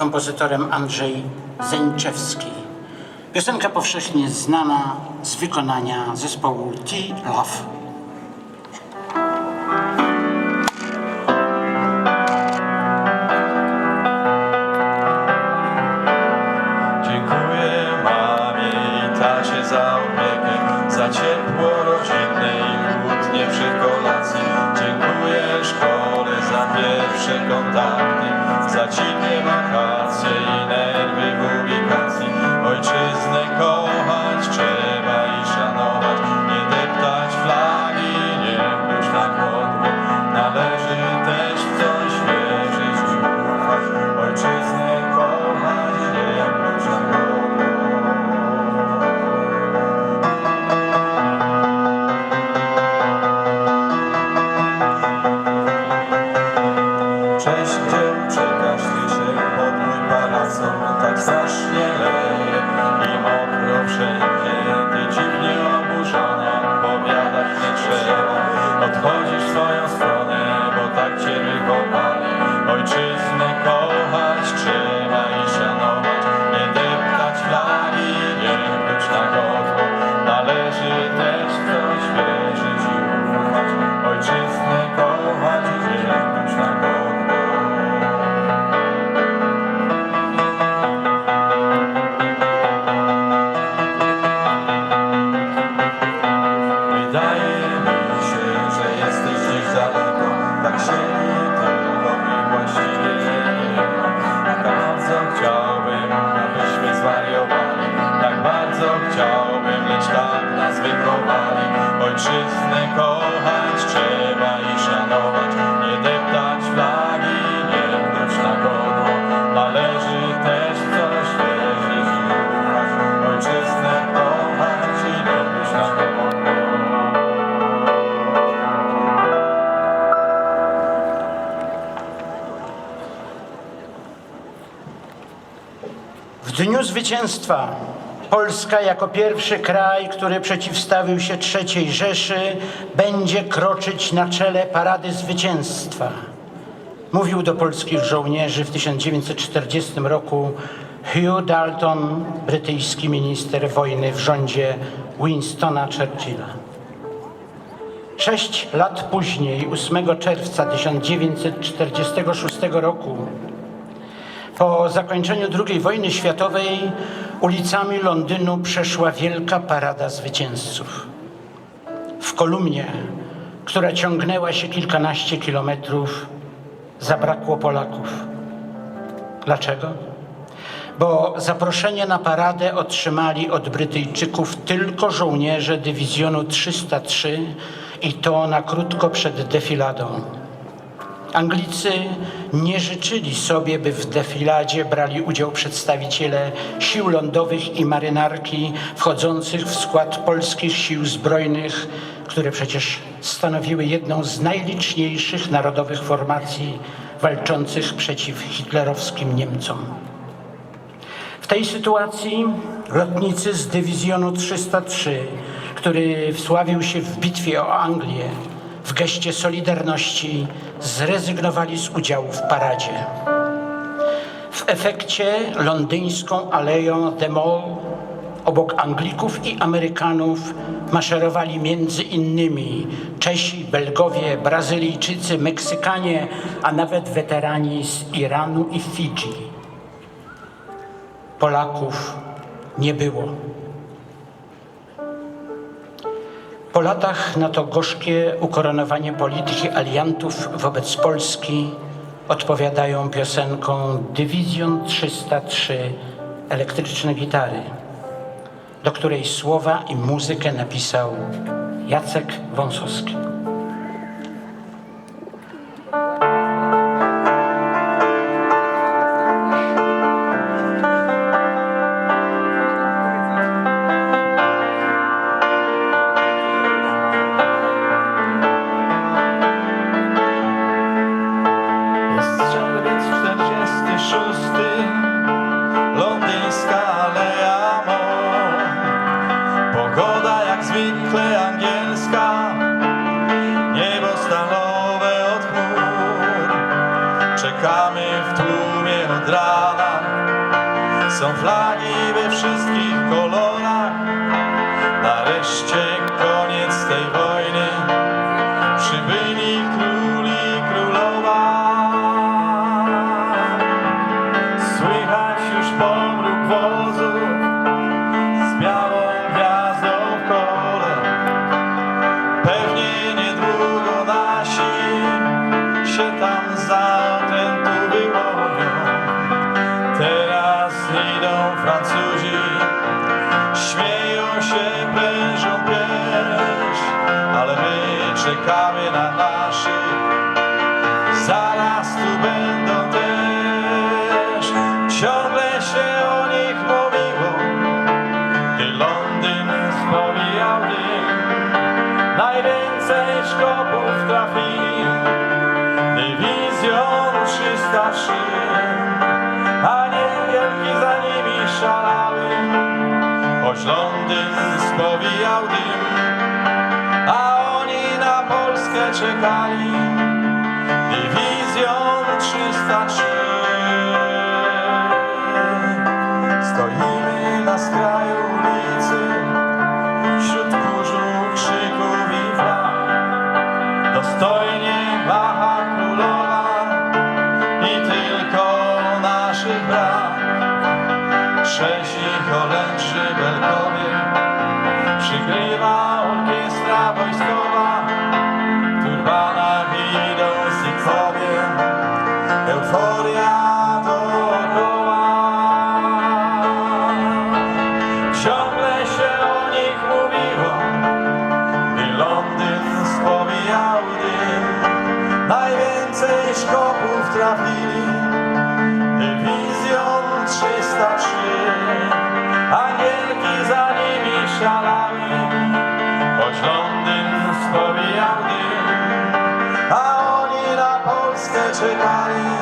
kompozytorem Andrzej Zeńczewski. Piosenka powszechnie znana z wykonania zespołu T-Love. Za opiekę, za ciepło rodzinne i kłótnie przy pierwsze kontakty, za dzikie wakacje i nerwy w ubikacji. Ojczyznę kochać spojrzysz swoją spojrzysz. Ojczyznę kochać trzeba i szanować. Nie deptać flagi, nie pluć na godło. Należy też coś wierzyć i ufać. Ojczyznę kochać i nie pluć na godło. W Dniu Zwycięstwa Polska jako pierwszy kraj, który przeciwstawił się III Rzeszy, będzie kroczyć na czele Parady Zwycięstwa. Mówił do polskich żołnierzy w 1940 roku Hugh Dalton, brytyjski minister wojny w rządzie Winstona Churchilla. Sześć lat później, 8 czerwca 1946 roku, po zakończeniu II wojny światowej ulicami Londynu przeszła wielka parada zwycięzców. W kolumnie, która ciągnęła się kilkanaście kilometrów, zabrakło Polaków. Dlaczego? Bo zaproszenie na paradę otrzymali od Brytyjczyków tylko żołnierze dywizjonu 303 i to na krótko przed defiladą. Anglicy nie życzyli sobie, by w defiladzie brali udział przedstawiciele sił lądowych i marynarki wchodzących w skład polskich sił zbrojnych, które przecież stanowiły jedną z najliczniejszych narodowych formacji walczących przeciw hitlerowskim Niemcom. W tej sytuacji lotnicy z dywizjonu 303, który wsławił się w bitwie o Anglię, w geście solidarności zrezygnowali z udziału w paradzie. W efekcie londyńską aleją The Mall obok Anglików i Amerykanów maszerowali między innymi Czesi, Belgowie, Brazylijczycy, Meksykanie, a nawet weterani z Iranu i Fidżi. Polaków nie było. Po latach na to gorzkie ukoronowanie polityki aliantów wobec Polski odpowiadają piosenką Dywizjon 303 elektryczne gitary, do której słowa i muzykę napisał Jacek Wąsowski. fly. Czekamy na naszych, zaraz tu będą też. Ciągle się o nich mówiło, gdy Londyn spowijał dym. Najwięcej szkopów trafili Dywizją 303 A niewielki za nimi szalały Choć Londyn spowijał dym Polskę czekali. Dywizją 303 Polskę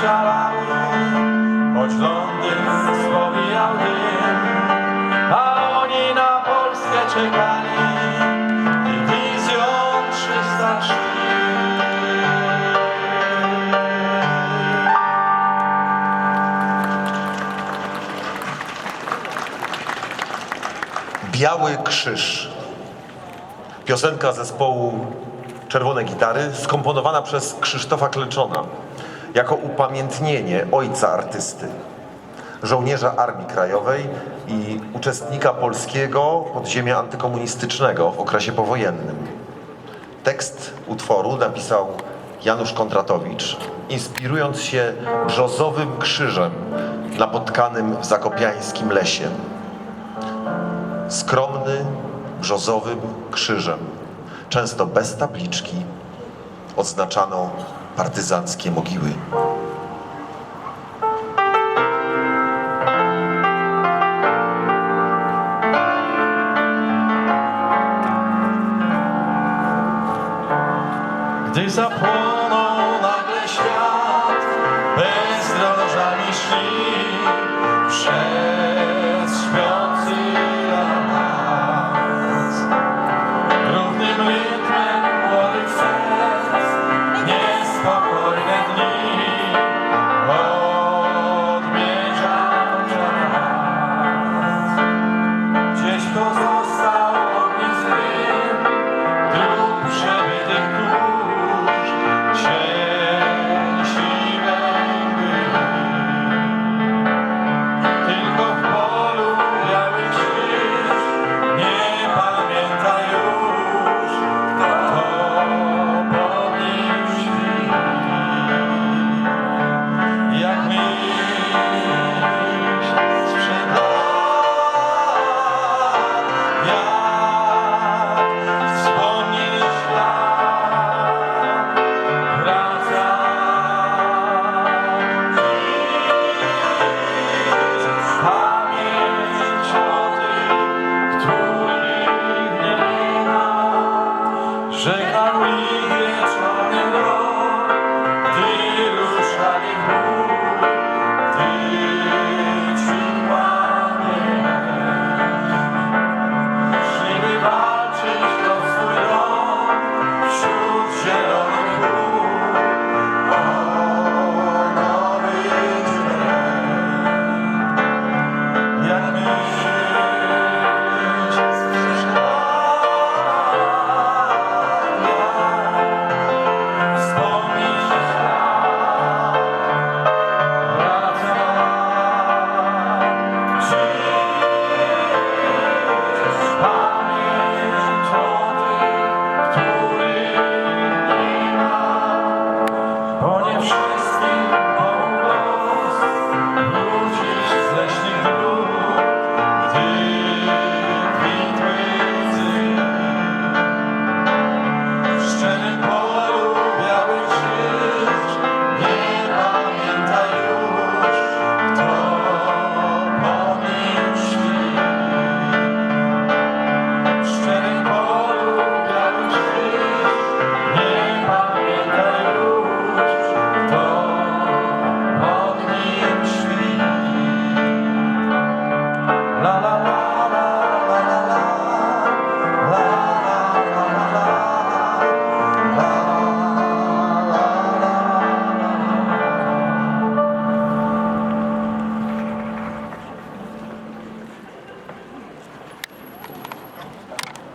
szalały, a oni na Polskę czekali dywizją 303. Biały Krzyż. Piosenka zespołu Czerwone Gitary, skomponowana przez Krzysztofa Kleczona jako upamiętnienie ojca artysty, żołnierza Armii Krajowej i uczestnika polskiego podziemia antykomunistycznego w okresie powojennym. Tekst utworu napisał Janusz Kondratowicz, inspirując się brzozowym krzyżem napotkanym w zakopiańskim lesie skromny, brzozowym krzyżem, często bez tabliczki, odznaczano partyzanckie mogiły. Gdy zapłonął nagle świat, bezdrożami szli